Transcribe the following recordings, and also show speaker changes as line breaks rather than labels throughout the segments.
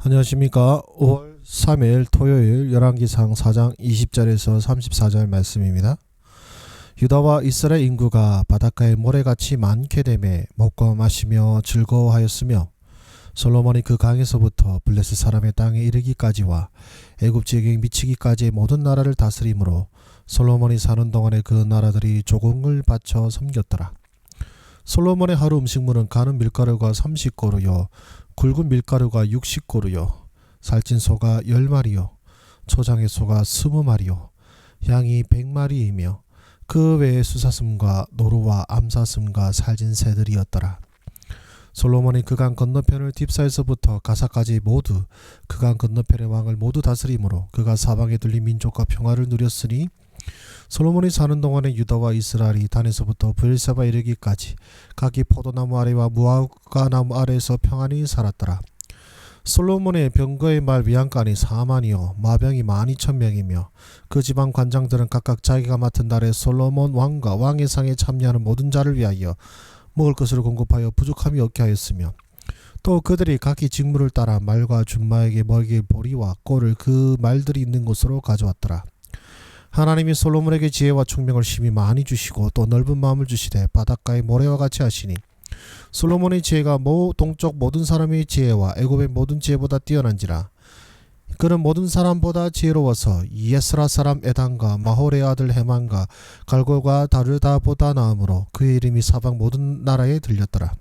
안녕하십니까. 5월 3일 토요일 열왕기상 4장 20절에서 34절 말씀입니다. 유다와 이스라엘 인구가 바닷가에 모래같이 많게 되매 먹고 마시며 즐거워하였으며 솔로몬이 그 강에서부터 블레스 사람의 땅에 이르기까지와 애굽 지역에 미치기까지의 모든 나라를 다스림으로 솔로몬이 사는 동안에 그 나라들이 조공을 바쳐 섬겼더라. 솔로몬의 하루 음식물은 가는 밀가루가 30고루요 굵은 밀가루가 60고루요. 살찐 소가 10마리요. 초장의 소가 20마리요. 양이 100마리이며 그 외에 수사슴과 노루와 암사슴과 살진 새들이었더라. 솔로몬이 그강 건너편을 딥사에서부터 가사까지 모두 그강 건너편의 왕을 모두 다스림으로 그가 사방에 들린 민족과 평화를 누렸으니 솔로몬이 사는 동안에 유다와 이스라엘이 단에서부터 브엘사바 이르기까지 각기 포도나무 아래와 무화과나무 아래에서 평안히 살았더라. 솔로몬의 병거의 말 위안간이 4만이요 마병이 12,000명이며 그 지방 관장들은 각각 자기가 맡은 달에 솔로몬 왕과 왕의 상에 참여하는 모든 자를 위하여 먹을 것을 공급하여 부족함이 없게 하였으며 또 그들이 각기 직무를 따라 말과 준마에게 먹일 보리와 꼴을 그 말들이 있는 곳으로 가져왔더라. 하나님이 솔로몬에게 지혜와 총명을 심히 많이 주시고 또 넓은 마음을 주시되 바닷가의 모래와 같이 하시니 솔로몬의 지혜가 모 동쪽 모든 사람의 지혜와 애굽의 모든 지혜보다 뛰어난지라 그는 모든 사람보다 지혜로워서 예스라 사람 에단과 마홀의 아들 헤만과 갈골과 다르다보다 나음으로 그의 이름이 사방 모든 나라에 들렸더라.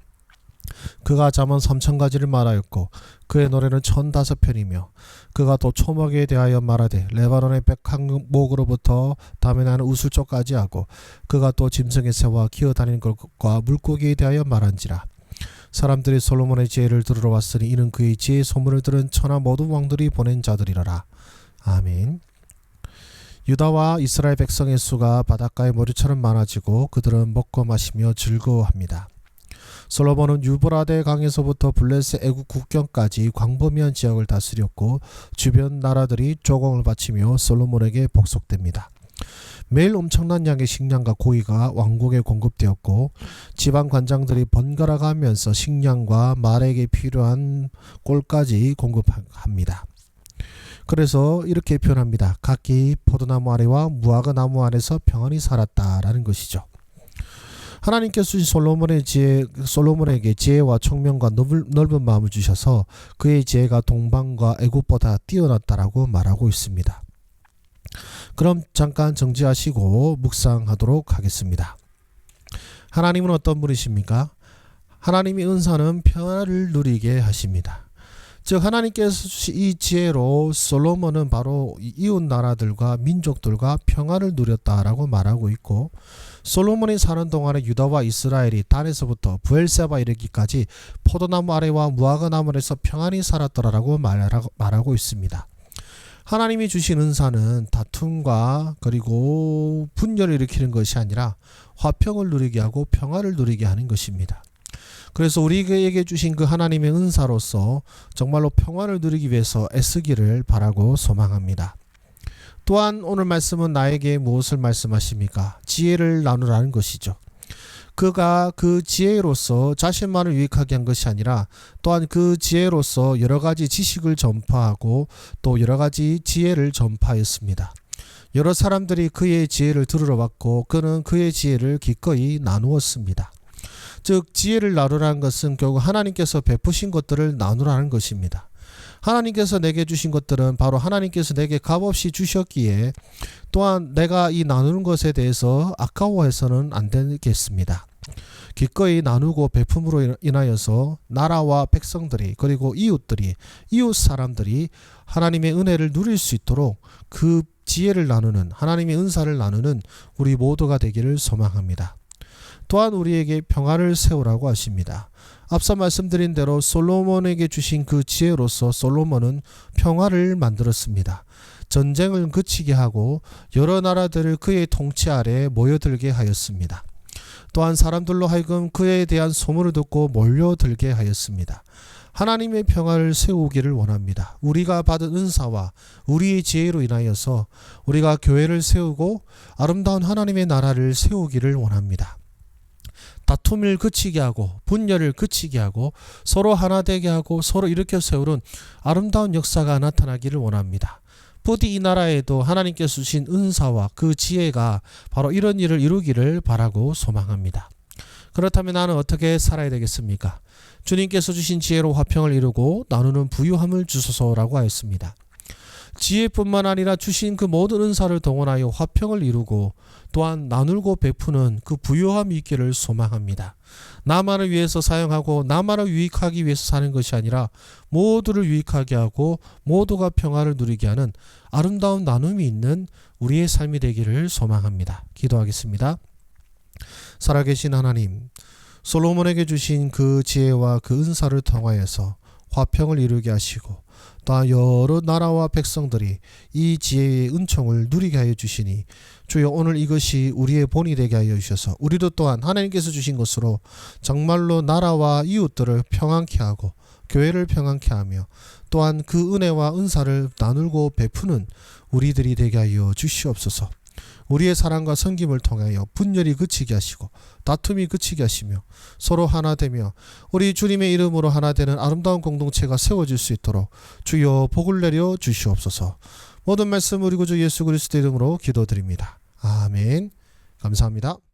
그가 잠언 삼천 가지를 말하였고 그의 노래는 천 다섯 편이며 그가 또 초목에 대하여 말하되 레바논의 백항목으로부터 담에 나는 우슬쪽까지 하고 그가 또 짐승의 새와 기어다니는 것과 물고기에 대하여 말한지라. 사람들이 솔로몬의 지혜를 들으러 왔으니 이는 그의 지혜의 소문을 들은 천하 모든 왕들이 보낸 자들이라라. 아멘. 유다와 이스라엘 백성의 수가 바닷가의 모래처럼 많아지고 그들은 먹고 마시며 즐거워합니다. 솔로몬은 유브라데 강에서부터 블레스 애국 국경까지 광범위한 지역을 다스렸고 주변 나라들이 조공을 바치며 솔로몬에게 복속됩니다. 매일 엄청난 양의 식량과 고기가 왕국에 공급되었고 지방 관장들이 번갈아 가면서 식량과 말에게 필요한 꼴까지 공급합니다. 그래서 이렇게 표현합니다. 각기 포도나무 아래와 무화과 나무 안에서 평안히 살았다라는 것이죠. 하나님께서 주신 솔로몬의 지혜, 솔로몬에게 지혜와 총명과 넓은, 마음을 주셔서 그의 지혜가 동방과 애굽보다 뛰어났다라고 말하고 있습니다. 그럼 잠깐 정지하시고 묵상하도록 하겠습니다. 하나님은 어떤 분이십니까? 하나님의 은사는 평화를 누리게 하십니다. 즉 하나님께서 이 지혜로 솔로몬은 바로 이웃 나라들과 민족들과 평화를 누렸다라고 말하고 있고 솔로몬이 사는 동안에 유다와 이스라엘이 단에서부터 부엘세바 이르기까지 포도나무 아래와 무화과 나무 아래서 평안히 살았더라라고 말하고, 말하고 있습니다. 하나님이 주신 은사는 다툼과 그리고 분열을 일으키는 것이 아니라 화평을 누리게 하고 평화를 누리게 하는 것입니다. 그래서 우리에게 주신 그 하나님의 은사로서 정말로 평화를 누리기 위해서 애쓰기를 바라고 소망합니다. 또한 오늘 말씀은 나에게 무엇을 말씀하십니까? 지혜를 나누라는 것이죠. 그가 그 지혜로서 자신만을 유익하게 한 것이 아니라 또한 그 지혜로서 여러 가지 지식을 전파하고 또 여러 가지 지혜를 전파했습니다. 여러 사람들이 그의 지혜를 들으러 왔고 그는 그의 지혜를 기꺼이 나누었습니다. 즉 지혜를 나누라는 것은 결국 하나님께서 베푸신 것들을 나누라는 것입니다. 하나님께서 내게 주신 것들은 바로 하나님께서 내게 값없이 주셨기에 또한 내가 이 나누는 것에 대해서 아까워해서는 안 되겠습니다. 기꺼이 나누고 베품으로 인하여서 나라와 백성들이 그리고 이웃들이 이웃 사람들이 하나님의 은혜를 누릴 수 있도록 그 지혜를 나누는 하나님의 은사를 나누는 우리 모두가 되기를 소망합니다. 또한 우리에게 평화를 세우라고 하십니다. 앞서 말씀드린 대로 솔로몬에게 주신 그 지혜로서 솔로몬은 평화를 만들었습니다. 전쟁을 그치게 하고 여러 나라들을 그의 통치 아래 모여들게 하였습니다. 또한 사람들로 하여금 그에 대한 소문을 듣고 몰려들게 하였습니다. 하나님의 평화를 세우기를 원합니다. 우리가 받은 은사와 우리의 지혜로 인하여서 우리가 교회를 세우고 아름다운 하나님의 나라를 세우기를 원합니다. 다툼을 그치게 하고 분열을 그치게 하고 서로 하나 되게 하고 서로 일으켜 세우는 아름다운 역사가 나타나기를 원합니다. 부디 이 나라에도 하나님께서 주신 은사와 그 지혜가 바로 이런 일을 이루기를 바라고 소망합니다. 그렇다면 나는 어떻게 살아야 되겠습니까? 주님께서 주신 지혜로 화평을 이루고 나누는 부유함을 주소서라고 하였습니다. 지혜뿐만 아니라 주신 그 모든 은사를 동원하여 화평을 이루고 또한 나누고 베푸는 그 부유함이 있기를 소망합니다. 나만을 위해서 사용하고 나만을 유익하기 위해서 사는 것이 아니라 모두를 유익하게 하고 모두가 평화를 누리게 하는 아름다운 나눔이 있는 우리의 삶이 되기를 소망합니다. 기도하겠습니다. 살아계신 하나님, 솔로몬에게 주신 그 지혜와 그 은사를 통하여서 화평을 이루게 하시고 또한 여러 나라와 백성들이 이 지혜의 은총을 누리게 하여 주시니 주여 오늘 이것이 우리의 본이 되게 하여 주셔서 우리도 또한 하나님께서 주신 것으로 정말로 나라와 이웃들을 평안케 하고 교회를 평안케 하며 또한 그 은혜와 은사를 나누고 베푸는 우리들이 되게 하여 주시옵소서. 우리의 사랑과 섬김을 통하여 분열이 그치게 하시고 다툼이 그치게 하시며 서로 하나 되며 우리 주님의 이름으로 하나 되는 아름다운 공동체가 세워질 수 있도록 주여 복을 내려 주시옵소서. 모든 말씀 우리 구주 예수 그리스도 이름으로 기도드립니다. 아멘. 감사합니다.